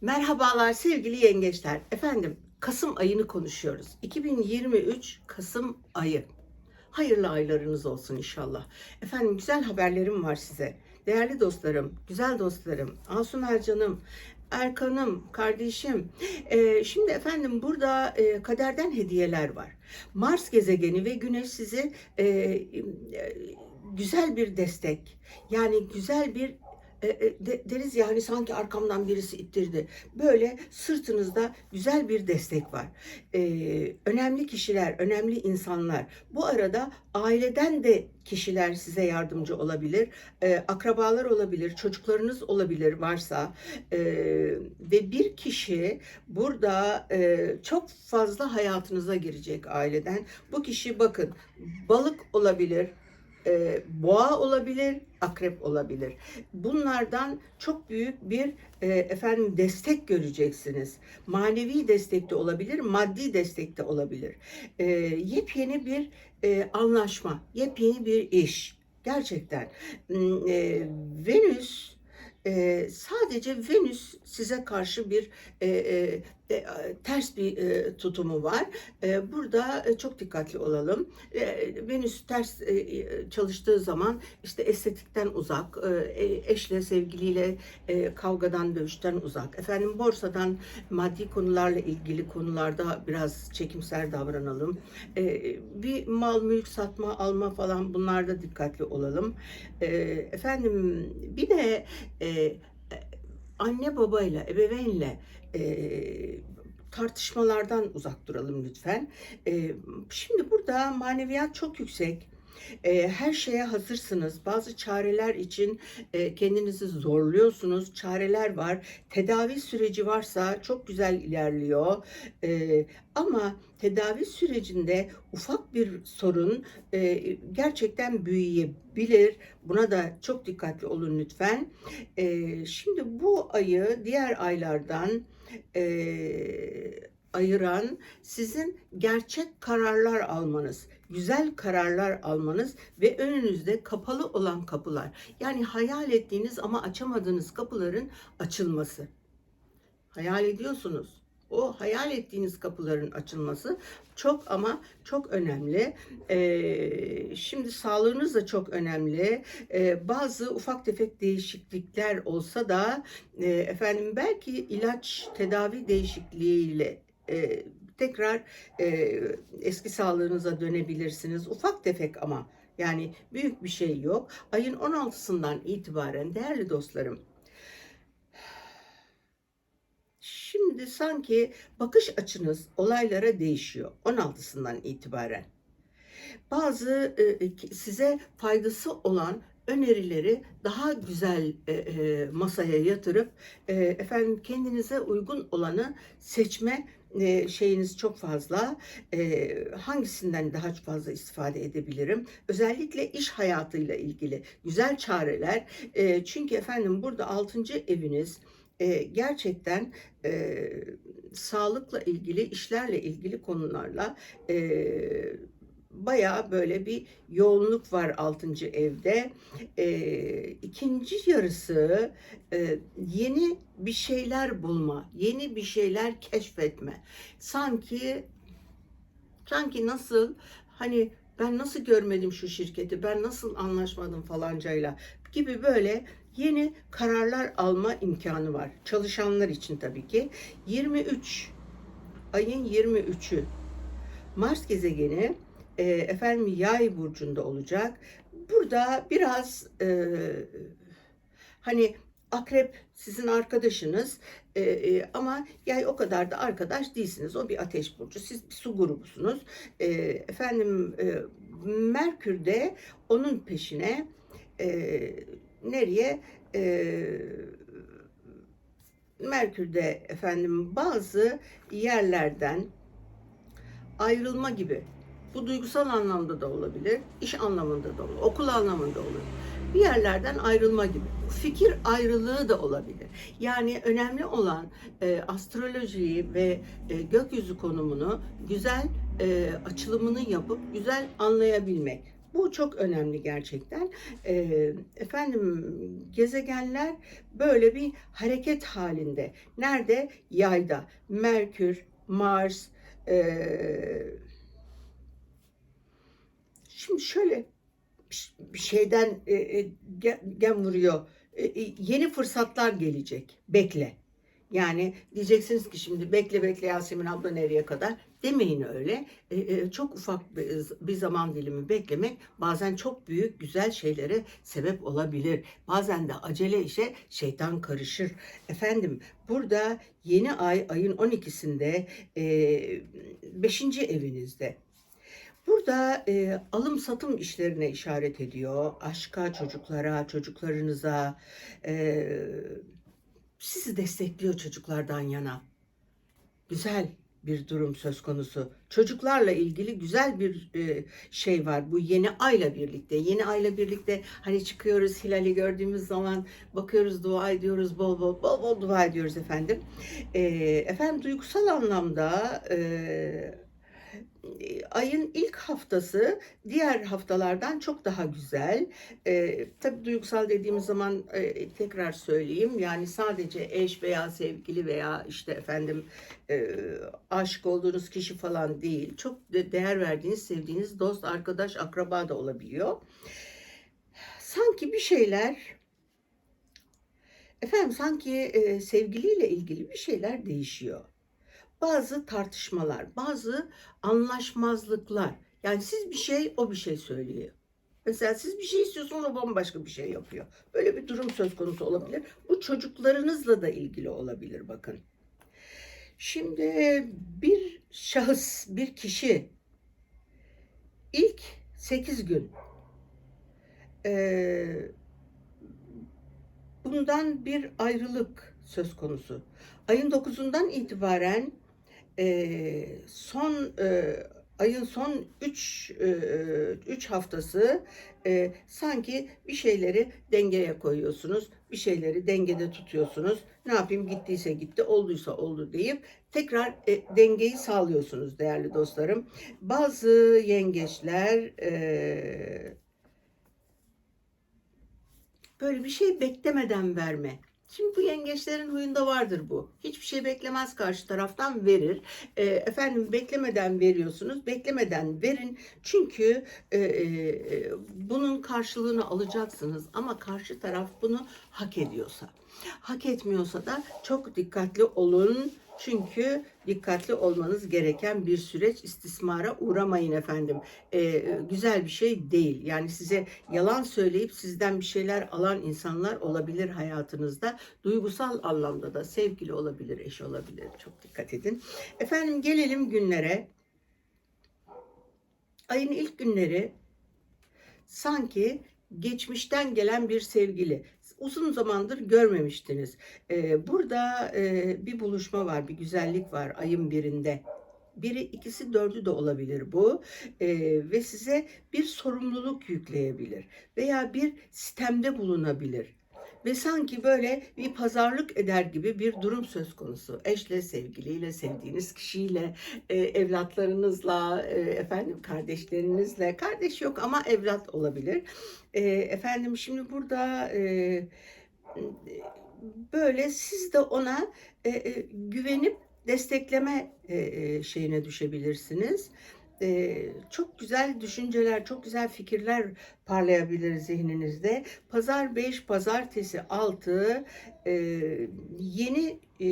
Merhabalar sevgili yengeçler. Efendim Kasım ayını konuşuyoruz. 2023 Kasım ayı. Hayırlı aylarınız olsun inşallah. Efendim güzel haberlerim var size. Değerli dostlarım, güzel dostlarım, Asum Ercan'ım, Erkan'ım, kardeşim. Ee, şimdi efendim burada e, kaderden hediyeler var. Mars gezegeni ve Güneş sizi e, e, güzel bir destek, yani güzel bir e, e, de- deriz ya hani sanki arkamdan birisi ittirdi. Böyle sırtınızda güzel bir destek var. Ee, önemli kişiler, önemli insanlar. Bu arada aileden de kişiler size yardımcı olabilir. Ee, akrabalar olabilir, çocuklarınız olabilir varsa. Ee, ve bir kişi burada e, çok fazla hayatınıza girecek aileden. Bu kişi bakın balık olabilir, e, boğa olabilir, akrep olabilir. Bunlardan çok büyük bir e, efendim destek göreceksiniz. Manevi destek de olabilir, maddi destek de olabilir. E, yepyeni bir e, anlaşma, yepyeni bir iş. Gerçekten Hmm, e, Venüs e, sadece Venüs size karşı bir e, e, e, ters bir e, tutumu var. E, burada çok dikkatli olalım. E, Venüs ters çalıştığı zaman işte estetikten uzak, eşle sevgiliyle kavgadan dövüşten uzak. Efendim borsadan maddi konularla ilgili konularda biraz çekimser davranalım. Bir mal mülk satma alma falan bunlarda dikkatli olalım. Efendim bir de anne babayla ebeveynle e, tartışmalardan uzak duralım lütfen. E, şimdi burada maneviyat çok yüksek. E, her şeye hazırsınız. Bazı çareler için e, kendinizi zorluyorsunuz. Çareler var. Tedavi süreci varsa çok güzel ilerliyor. E, ama tedavi sürecinde ufak bir sorun e, gerçekten büyüyebilir. Buna da çok dikkatli olun lütfen. E, şimdi bu ayı diğer aylardan e, ayıran sizin gerçek kararlar almanız, güzel kararlar almanız ve önünüzde kapalı olan kapılar. Yani hayal ettiğiniz ama açamadığınız kapıların açılması. Hayal ediyorsunuz. O hayal ettiğiniz kapıların açılması çok ama çok önemli. Ee, şimdi sağlığınız da çok önemli. Ee, bazı ufak tefek değişiklikler olsa da e, efendim belki ilaç tedavi değişikliğiyle e, tekrar e, eski sağlığınıza dönebilirsiniz. Ufak tefek ama yani büyük bir şey yok. Ayın 16'sından itibaren değerli dostlarım Şimdi sanki bakış açınız olaylara değişiyor 16'sından itibaren. Bazı e, ki- size faydası olan önerileri daha güzel e, e, masaya yatırıp e, efendim kendinize uygun olanı seçme e, şeyiniz çok fazla. E, hangisinden daha fazla istifade edebilirim? Özellikle iş hayatıyla ilgili güzel çareler. E, çünkü efendim burada 6. eviniz e, gerçekten e, sağlıkla ilgili, işlerle ilgili konularla e, bayağı böyle bir yoğunluk var 6. evde. E, ikinci yarısı e, yeni bir şeyler bulma, yeni bir şeyler keşfetme. Sanki sanki nasıl hani ben nasıl görmedim şu şirketi, ben nasıl anlaşmadım falancayla gibi böyle yeni kararlar alma imkanı var. Çalışanlar için tabii ki. 23 ayın 23'ü Mars gezegeni e, efendim Yay burcunda olacak. Burada biraz e, hani Akrep sizin arkadaşınız e, e, ama yay o kadar da arkadaş değilsiniz. O bir ateş burcu. Siz bir su grubusunuz. E, efendim e, Merkür de onun peşine e, nereye e, Merkür'de efendim bazı yerlerden ayrılma gibi. Bu duygusal anlamda da olabilir, iş anlamında da olur, okul anlamında olur. Bir yerlerden ayrılma gibi. Fikir ayrılığı da olabilir. Yani önemli olan e, astrolojiyi ve e, gökyüzü konumunu güzel e, açılımını yapıp güzel anlayabilmek. Bu çok önemli gerçekten. Ee, efendim gezegenler böyle bir hareket halinde. Nerede? Yayda. Merkür, Mars. ee, şimdi şöyle bir- şeyden e, e, ge- gem vuruyor. E, e, yeni fırsatlar gelecek. Bekle. Yani diyeceksiniz ki şimdi bekle bekle Yasemin abla nereye kadar? Demeyin öyle. E, e, çok ufak bir, bir zaman dilimi beklemek bazen çok büyük güzel şeylere sebep olabilir. Bazen de acele işe şeytan karışır. Efendim burada yeni ay ayın 12'sinde 5. evinizde. Burada e, alım satım işlerine işaret ediyor. Aşka, çocuklara, çocuklarınıza. E, sizi destekliyor çocuklardan yana. Güzel bir durum söz konusu. Çocuklarla ilgili güzel bir e, şey var. Bu yeni ayla birlikte. Yeni ayla birlikte hani çıkıyoruz hilali gördüğümüz zaman bakıyoruz dua ediyoruz bol bol bol bol dua ediyoruz efendim. E, efendim duygusal anlamda e, ayın ilk haftası diğer haftalardan çok daha güzel. E, tabii duygusal dediğimiz zaman e, tekrar söyleyeyim yani sadece eş veya sevgili veya işte efendim e, aşık olduğunuz kişi falan değil. Çok de- değer verdiğiniz, sevdiğiniz dost, arkadaş, akraba da olabiliyor. Sanki bir şeyler efendim sanki e, sevgiliyle ilgili bir şeyler değişiyor bazı tartışmalar, bazı anlaşmazlıklar. Yani siz bir şey, o bir şey söylüyor. Mesela siz bir şey istiyorsunuz, o bambaşka bir şey yapıyor. Böyle bir durum söz konusu olabilir. Bu çocuklarınızla da ilgili olabilir bakın. Şimdi bir şahıs, bir kişi ilk 8 gün eee, bundan bir ayrılık söz konusu. Ayın 9'undan itibaren e, son e, ayın son 3 3 haftası e, sanki bir şeyleri dengeye koyuyorsunuz. Bir şeyleri dengede tutuyorsunuz. Ne yapayım gittiyse gitti, olduysa oldu deyip tekrar e, dengeyi sağlıyorsunuz değerli dostlarım. Bazı yengeçler e, böyle bir şey beklemeden verme. Şimdi bu yengeçlerin huyunda vardır bu. Hiçbir şey beklemez karşı taraftan verir. E, efendim beklemeden veriyorsunuz. Beklemeden verin. Çünkü e, e, bunun karşılığını alacaksınız. Ama karşı taraf bunu hak ediyorsa. Hak etmiyorsa da çok dikkatli olun. Çünkü dikkatli olmanız gereken bir süreç istismara uğramayın efendim. E, güzel bir şey değil. Yani size yalan söyleyip sizden bir şeyler alan insanlar olabilir hayatınızda. Duygusal anlamda da sevgili olabilir, eş olabilir. Çok dikkat edin. Efendim gelelim günlere. Ayın ilk günleri sanki geçmişten gelen bir sevgili. Uzun zamandır görmemiştiniz. Ee, burada e, bir buluşma var, bir güzellik var ayın birinde. Biri, ikisi, dördü de olabilir bu. Ee, ve size bir sorumluluk yükleyebilir. Veya bir sistemde bulunabilir. Ve sanki böyle bir pazarlık eder gibi bir durum söz konusu. Eşle, sevgiliyle, sevdiğiniz kişiyle, e, evlatlarınızla, e, efendim kardeşlerinizle. Kardeş yok ama evlat olabilir. E, efendim şimdi burada e, böyle siz de ona e, e, güvenip destekleme e, e, şeyine düşebilirsiniz. E, çok güzel düşünceler, çok güzel fikirler parlayabilir zihninizde. Pazar 5, pazartesi 6 e, yeni e,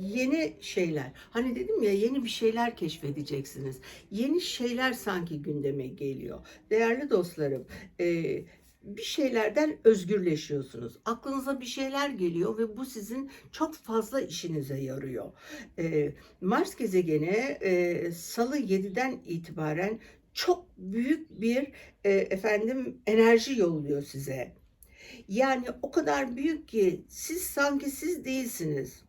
yeni şeyler. Hani dedim ya yeni bir şeyler keşfedeceksiniz. Yeni şeyler sanki gündeme geliyor. Değerli dostlarım, e, bir şeylerden özgürleşiyorsunuz. Aklınıza bir şeyler geliyor ve bu sizin çok fazla işinize yarıyor. E, Mars gezegeni e, Salı 7'den itibaren çok büyük bir e, efendim enerji yolluyor size. Yani o kadar büyük ki siz sanki siz değilsiniz.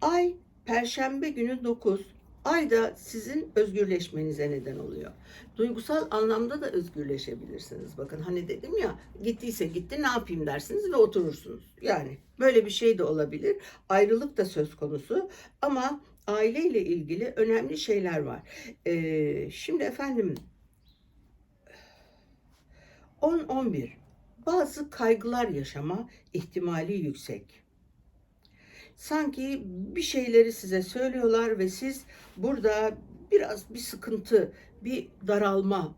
Ay Perşembe günü 9. Ay da sizin özgürleşmenize neden oluyor. Duygusal anlamda da özgürleşebilirsiniz. Bakın hani dedim ya gittiyse gitti ne yapayım dersiniz ve oturursunuz. Yani böyle bir şey de olabilir. Ayrılık da söz konusu ama aileyle ilgili önemli şeyler var. Ee, şimdi efendim 10-11 bazı kaygılar yaşama ihtimali yüksek. Sanki bir şeyleri size söylüyorlar ve siz burada biraz bir sıkıntı, bir daralma,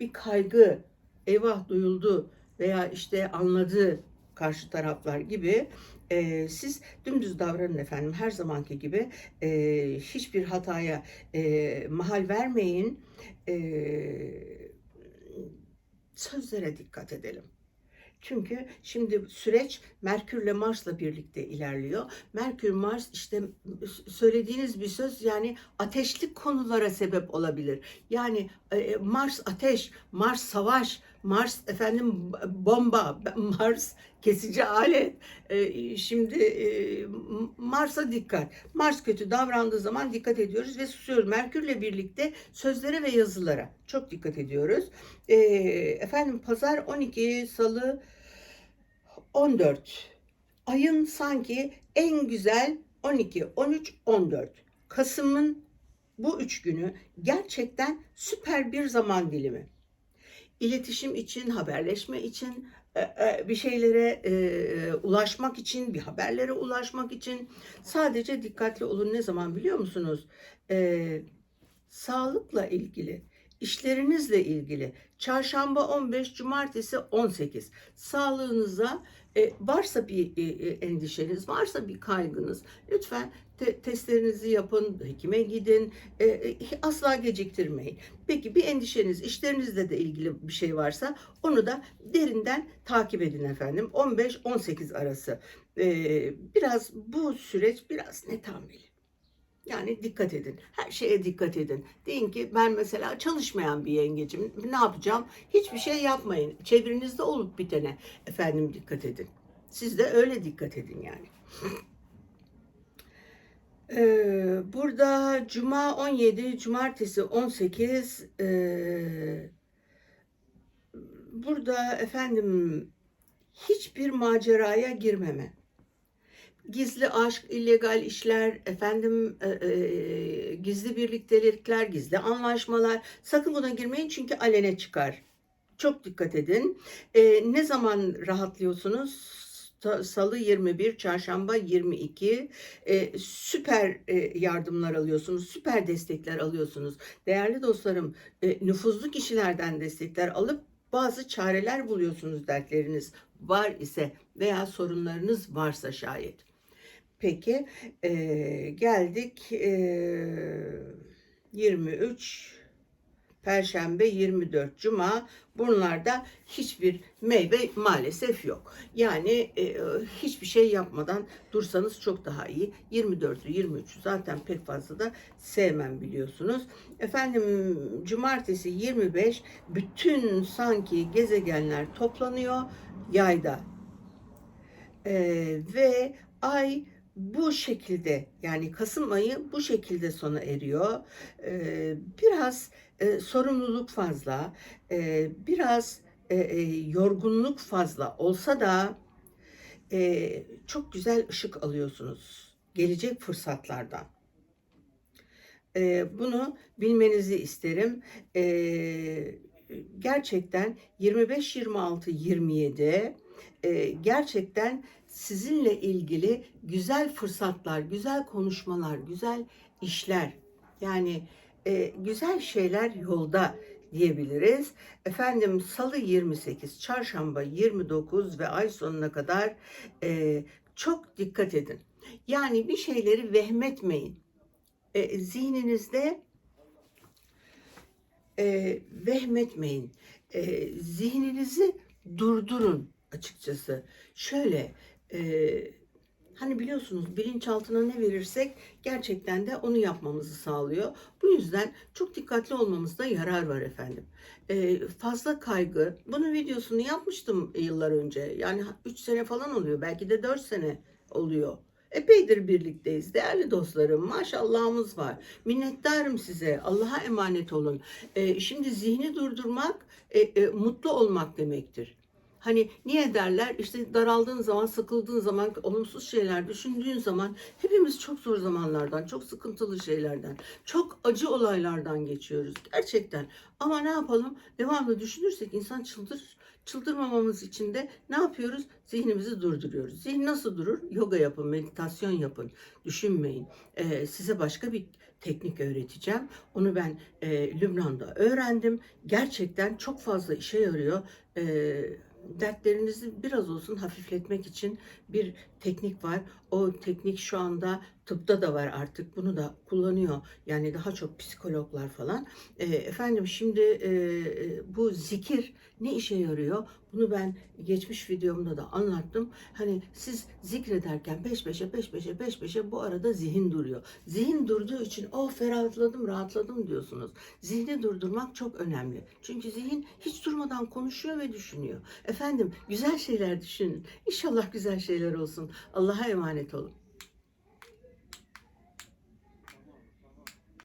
bir kaygı, eyvah duyuldu veya işte anladı karşı taraflar gibi e, siz dümdüz davranın efendim her zamanki gibi e, hiçbir hataya e, mahal vermeyin e, sözlere dikkat edelim. Çünkü şimdi süreç Merkürle Mars'la birlikte ilerliyor. Merkür Mars işte söylediğiniz bir söz yani ateşli konulara sebep olabilir. Yani e, Mars ateş, Mars savaş, Mars efendim bomba, Mars kesici alet. E, Şimdi e, Mars'a dikkat. Mars kötü davrandığı zaman dikkat ediyoruz ve susuyoruz. Merkürle birlikte sözlere ve yazılara çok dikkat ediyoruz. E, Efendim pazar 12, salı 14. Ayın sanki en güzel 12, 13, 14. Kasım'ın bu üç günü gerçekten süper bir zaman dilimi. İletişim için, haberleşme için, e, e, bir şeylere e, ulaşmak için, bir haberlere ulaşmak için sadece dikkatli olun. Ne zaman biliyor musunuz? Sağlıkla ilgili, işlerinizle ilgili. Çarşamba 15, cumartesi 18. Sağlığınıza e, varsa bir e, e, endişeniz, varsa bir kaygınız lütfen te- testlerinizi yapın, hekime gidin, e, e, asla geciktirmeyin. Peki bir endişeniz, işlerinizle de ilgili bir şey varsa onu da derinden takip edin efendim. 15-18 arası. E, biraz bu süreç biraz netameli. Yani dikkat edin. Her şeye dikkat edin. Deyin ki ben mesela çalışmayan bir yengecim. Ne yapacağım? Hiçbir şey yapmayın. Çevrenizde olup bitene efendim dikkat edin. Siz de öyle dikkat edin yani. Ee, burada Cuma 17, Cumartesi 18. ee, burada efendim hiçbir maceraya girmeme gizli aşk, illegal işler, efendim e, e, gizli birliktelikler, gizli anlaşmalar sakın buna girmeyin çünkü alene çıkar. Çok dikkat edin. E, ne zaman rahatlıyorsunuz? Salı 21, çarşamba 22 e, süper e, yardımlar alıyorsunuz, süper destekler alıyorsunuz. Değerli dostlarım, e, nüfuzlu kişilerden destekler alıp bazı çareler buluyorsunuz dertleriniz var ise veya sorunlarınız varsa şayet. Peki eee, geldik eee, 23 Perşembe 24 Cuma bunlarda hiçbir meyve maalesef yok. Yani e, hiçbir şey yapmadan dursanız çok daha iyi. 24'ü 23'ü zaten pek fazla da sevmem biliyorsunuz. Efendim cumartesi 25 bütün sanki gezegenler toplanıyor yayda. E, ve ay bu şekilde yani Kasım ayı bu şekilde sona eriyor. Ee, biraz e, sorumluluk fazla, e, biraz e, e, yorgunluk fazla olsa da e, çok güzel ışık alıyorsunuz gelecek fırsatlardan. E, bunu bilmenizi isterim. E, gerçekten 25, 26, 27 e, gerçekten sizinle ilgili güzel fırsatlar, güzel konuşmalar, güzel işler yani e, güzel şeyler yolda diyebiliriz. Efendim salı 28, çarşamba 29 ve ay sonuna kadar e, çok dikkat edin. Yani bir şeyleri vehmetmeyin. E, zihninizde e, vehmetmeyin. E, zihninizi durdurun açıkçası. Şöyle e, hani biliyorsunuz bilinçaltına ne verirsek gerçekten de onu yapmamızı sağlıyor. Bu yüzden çok dikkatli olmamızda yarar var efendim. E, fazla kaygı. Bunun videosunu yapmıştım yıllar önce. Yani 3 sene falan oluyor. Belki de 4 sene oluyor. Epeydir birlikteyiz değerli dostlarım. Maşallahımız var. Minnettarım size. Allah'a emanet olun. E, şimdi zihni durdurmak e, e, mutlu olmak demektir. Hani niye derler işte daraldığın zaman, sıkıldığın zaman, olumsuz şeyler düşündüğün zaman hepimiz çok zor zamanlardan, çok sıkıntılı şeylerden, çok acı olaylardan geçiyoruz gerçekten. Ama ne yapalım? Devamlı düşünürsek insan çıldırır. Çıldırmamamız için de ne yapıyoruz? Zihnimizi durduruyoruz. Zihin nasıl durur? Yoga yapın, meditasyon yapın, düşünmeyin. Ee, size başka bir teknik öğreteceğim. Onu ben e, Lübnan'da öğrendim. Gerçekten çok fazla işe yarıyor. Ee, dertlerinizi biraz olsun hafifletmek için bir teknik var. O teknik şu anda tıpta da var artık. Bunu da kullanıyor. Yani daha çok psikologlar falan. E, efendim şimdi e, bu zikir ne işe yarıyor? Bunu ben geçmiş videomda da anlattım. Hani siz zikrederken peş peşe peş peşe peş peşe bu arada zihin duruyor. Zihin durduğu için oh ferahladım rahatladım diyorsunuz. Zihni durdurmak çok önemli. Çünkü zihin hiç durmadan konuşuyor ve düşünüyor. Efendim güzel şeyler düşünün. İnşallah güzel şeyler olsun. Allah'a emanet olun.